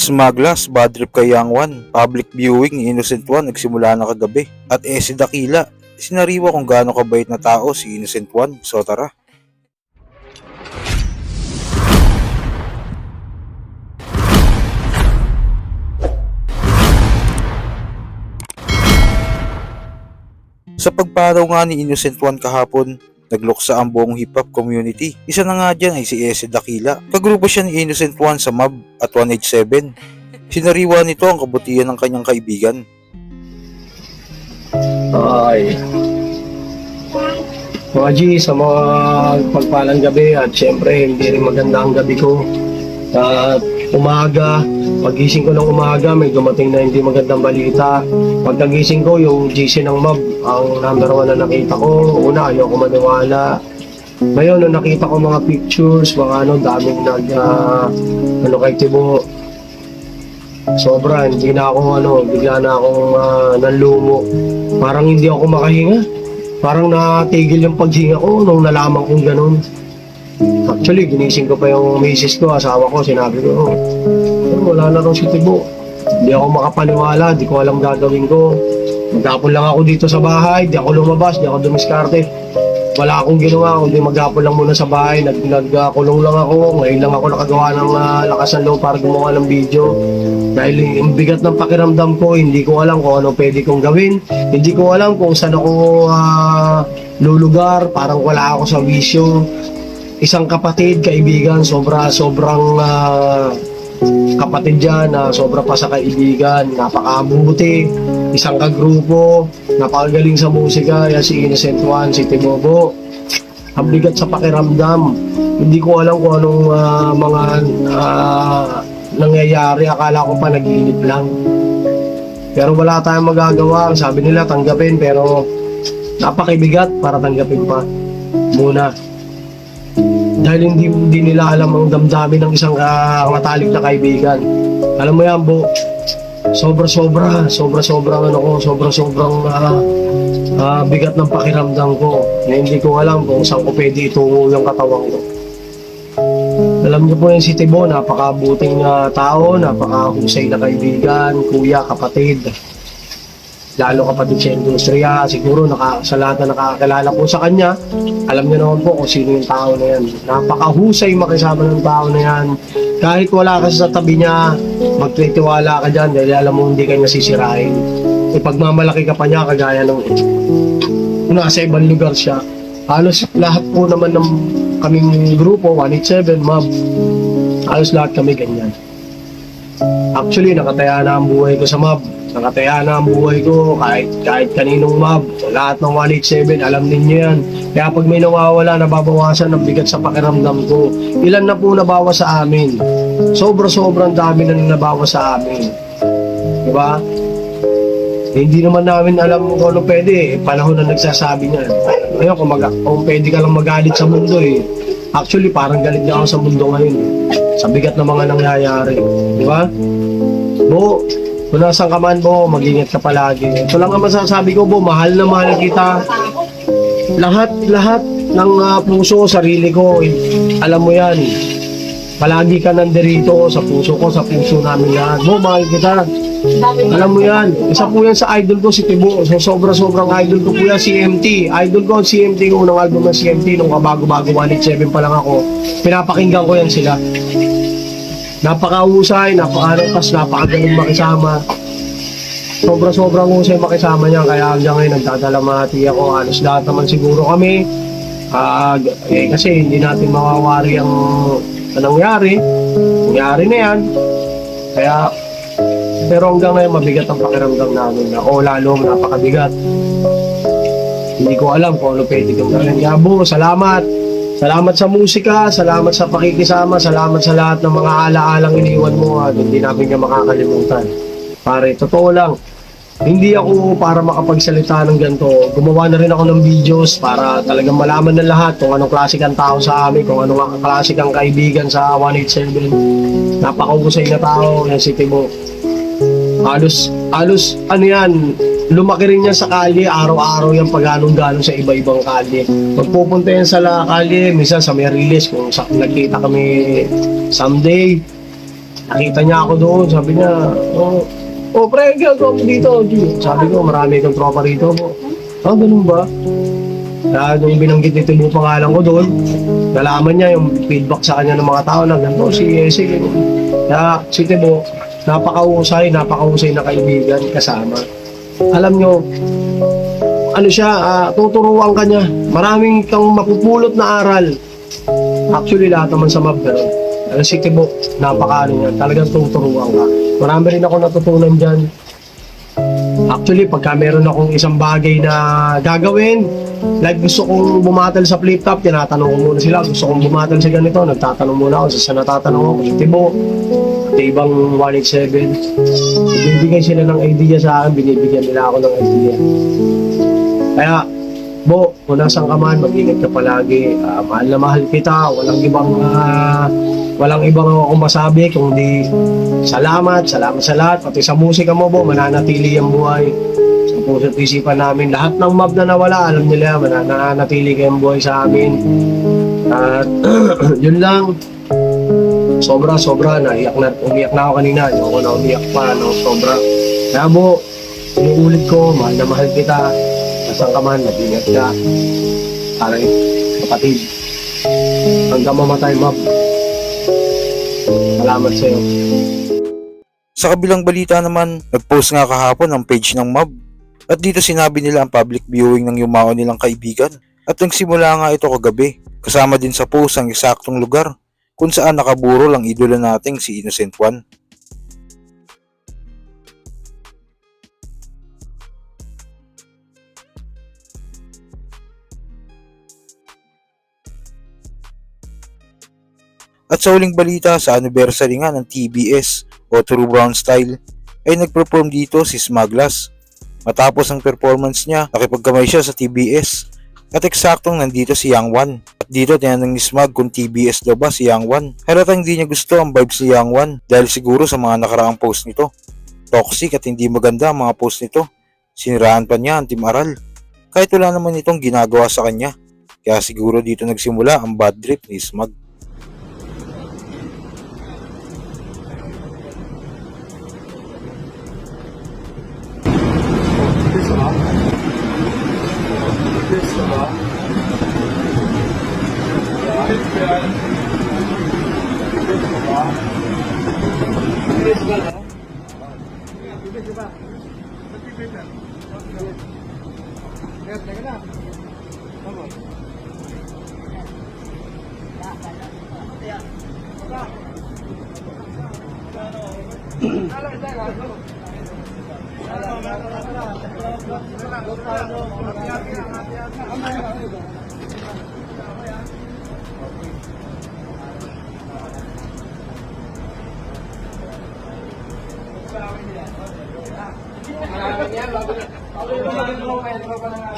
Smaglas, bad trip kay Young One. Public viewing Innocent One nagsimula na kagabi. At eh si Dakila, sinariwa kung gaano kabait na tao si Innocent One. So tara. Sa pagparaw nga ni Innocent One kahapon, nagluksa ang buong hip-hop community. Isa na nga dyan ay si Ese Dakila. Kagrupo siya ni Innocent One sa MAB at 187. Sinariwa nito ang kabutihan ng kanyang kaibigan. Ay. Mga G, sa mga pagpalang gabi at syempre hindi rin maganda ang gabi ko. At umaga, pagising ko ng umaga, may dumating na hindi magandang balita. Pagkagising ko, yung GC ng MAB, ang number one na nakita ko. Una, ayoko maniwala. Ngayon, nung nakita ko mga pictures, mga ano, daming nag, ah, ano kay Tibo. Sobra, hindi na ako, ano, bigla na akong uh, nanlumo. Parang hindi ako makahinga. Parang natigil yung paghinga ko nung nalaman kong ganun. Actually, ginising ko pa yung misis ko, asawa ko, sinabi ko, oh, "Oh, wala na raw si Tibo. Hindi ako makapaniwala, di ko alam gagawin ko. Maghapon lang ako dito sa bahay, di ako lumabas, di ako dumiskarte. Wala akong ginawa, kundi maghapon lang muna sa bahay, nag, nagkulong lang ako, ngayon lang ako nakagawa ng uh, lakas ng loob para gumawa ng video. Dahil yung bigat ng pakiramdam ko, hindi ko alam kung ano pwede kong gawin. Hindi ko alam kung saan ako ah, lulugar, parang wala ako sa wisyo. Isang kapatid, kaibigan, sobra, sobrang ah, kapatid dyan na sobra pa sa kaibigan, napakabuti, isang kagrupo, napakagaling sa musika, yan si Innocent One, si Timobo. Ang bigat sa pakiramdam. Hindi ko alam kung anong ah, mga ah, nangyayari. Akala ko pa nag-iinip lang. Pero wala tayong magagawa. Sabi nila tanggapin pero napakibigat para tanggapin pa muna. Dahil hindi, hindi nila alam ang damdamin ng isang uh, matalik na kaibigan. Alam mo yan, Bo, sobra-sobra, sobra-sobrang ano ko, sobra-sobrang ah, ah, bigat ng pakiramdam ko na hindi ko alam kung saan ko pwede itungo yung katawan ko. Alam niyo po yung si Tibo, napakabuting ah, tao, napakahusay na kaibigan, kuya, kapatid. Lalo kapatid sa industriya, siguro naka, sa lahat na nakakilala ko sa kanya, alam niyo naman po kung sino yung tao na yan. Napakahusay makisama ng tao na yan. Kahit wala ka sa tabi niya, magtitiwala ka dyan dahil alam mo hindi ka niya sisirain. Ipagmamalaki ka pa niya kagaya ng nasa ibang lugar siya. Halos lahat po naman ng kaming grupo, 187, MAB, halos lahat kami ganyan. Actually, nakataya na ang buhay ko sa MAB. Nakataya na ang buhay ko kahit, kahit kaninong MAB. Lahat ng 187, alam ninyo yan. Kaya pag may nawawala, nababawasan ng bigat sa pakiramdam ko. Ilan na po nabawas sa amin? Sobra-sobrang dami na nabawas sa amin. Diba? Hindi naman namin alam kung ano pwede. Eh. Panahon na nagsasabi niyan. Ngayon, kung, mag- kung pwede ka lang magalit sa mundo eh. Actually, parang galit niya ako sa mundo ngayon. Eh. Sa bigat ng mga nangyayari. Di ba? Bo, kung nasan ka man, Bo, mag-ingat ka palagi. Ito lang ang masasabi ko, Bo, mahal na mahal kita. Lahat, lahat ng ah, puso, sarili ko, eh, alam mo yan. Palagi ka nandirito sa puso ko, sa puso namin lahat. Bo, mahal kita. Alam mo yan, isa po yan sa idol ko si Tibo. So, sobra-sobrang idol ko po yan si MT. Idol ko ang CMT, unang album ng CMT nung kabago-bago 187 pa lang ako. Pinapakinggan ko yan sila. Napakahusay, napakarutas, napakagaling makisama. Sobra-sobrang husay makisama niya. Kaya hanggang ngayon nagdadalamati ako. Halos lahat naman siguro kami. G- eh, kasi hindi natin mawawari ang ang nangyari. Nangyari na yan. Kaya pero hanggang ngayon mabigat ang pakiramdam namin na o lalo napakabigat. Hindi ko alam kung ano pwede kong gawin. Yabo, salamat. Salamat sa musika, salamat sa pakikisama, salamat sa lahat ng mga alaalang iniwan mo at hindi namin niya makakalimutan. Pare, totoo lang. Hindi ako para makapagsalita ng ganito. Gumawa na rin ako ng videos para talagang malaman ng lahat kung anong klase tao sa amin, kung anong klase kaibigan sa 187. Napakahusay na tao, yan si Timo. Halos, halos, ano yan, lumaki rin yan sa kalye, araw-araw yan pag-anong-ganon sa iba-ibang kalye. Magpupunta yan sa la- kalye, minsan sa Meriles, kung sa, nagkita kami someday, Nakita niya ako doon, sabi niya, oh, oh pre, ginagawa mo dito. Sabi ko, marami kang tropa rito. Ah, ganun ba? Kaya nung binanggit ni Tibo pangalan ko doon, nalaman niya yung feedback sa kanya ng mga tao na ganito, si Ese, ganun. Kaya si Tibo, napakausay, napakausay na kaibigan kasama. Alam nyo, ano siya, ah, tuturuan ka niya. Maraming kang mapupulot na aral. Actually, lahat naman sa map ganun. Ang si Tibo, napakaano niya, talagang tuturuan ka. Marami rin ako natutunan dyan. Actually, pagka meron akong isang bagay na gagawin, like gusto kong bumatal sa flip top, tinatanong ko muna sila. Gusto kong bumatal sa ganito, nagtatanong muna ako. Sa natatanong ako, si Tibo, at ibang 187. Binibigay sila ng idea sa akin, binibigyan nila ako ng idea. Kaya, Bo, kung nasan ka man, mag-ingat ka palagi. Ah, mahal na mahal kita. Walang ibang ah, walang ibang ako masabi kundi salamat, salamat sa lahat. Pati sa musika mo, Bo, mananatili ang buhay. Sa puso't isipan namin. Lahat ng mob na nawala, alam nila, mananatili kayong buhay sa amin. At yun lang. Sobra, sobra. Naiyak na, umiyak na ako kanina. Ayoko na umiyak pa, no? Sobra. Kaya, Bo, inuulit ko, mahal na mahal kita. Nasaan ka man, mag-ingat ka. Parang kapatid. Hanggang mamatay, Mab. Salamat sa'yo. Sa kabilang balita naman, nag-post nga kahapon ang page ng mob. At dito sinabi nila ang public viewing ng yumao nilang kaibigan. At nagsimula nga ito kagabi. Kasama din sa post ang eksaktong lugar kung saan nakaburo lang idolo nating si Innocent One. At sa huling balita sa anniversary nga ng TBS o True Brown Style ay nag-perform dito si Smaglas. Matapos ang performance niya, nakipagkamay siya sa TBS at eksaktong nandito si Yang Wan. At dito tinanong ni Smag kung TBS daw ba si Yang Wan. Halatang hindi niya gusto ang vibes ni Yang Wan dahil siguro sa mga nakaraang post nito. Toxic at hindi maganda ang mga post nito. Siniraan pa niya ang Team Aral. Kahit wala naman itong ginagawa sa kanya. Kaya siguro dito nagsimula ang bad trip ni Smag. Malaman niya, bago na. Bago na. Bago na. Bago na.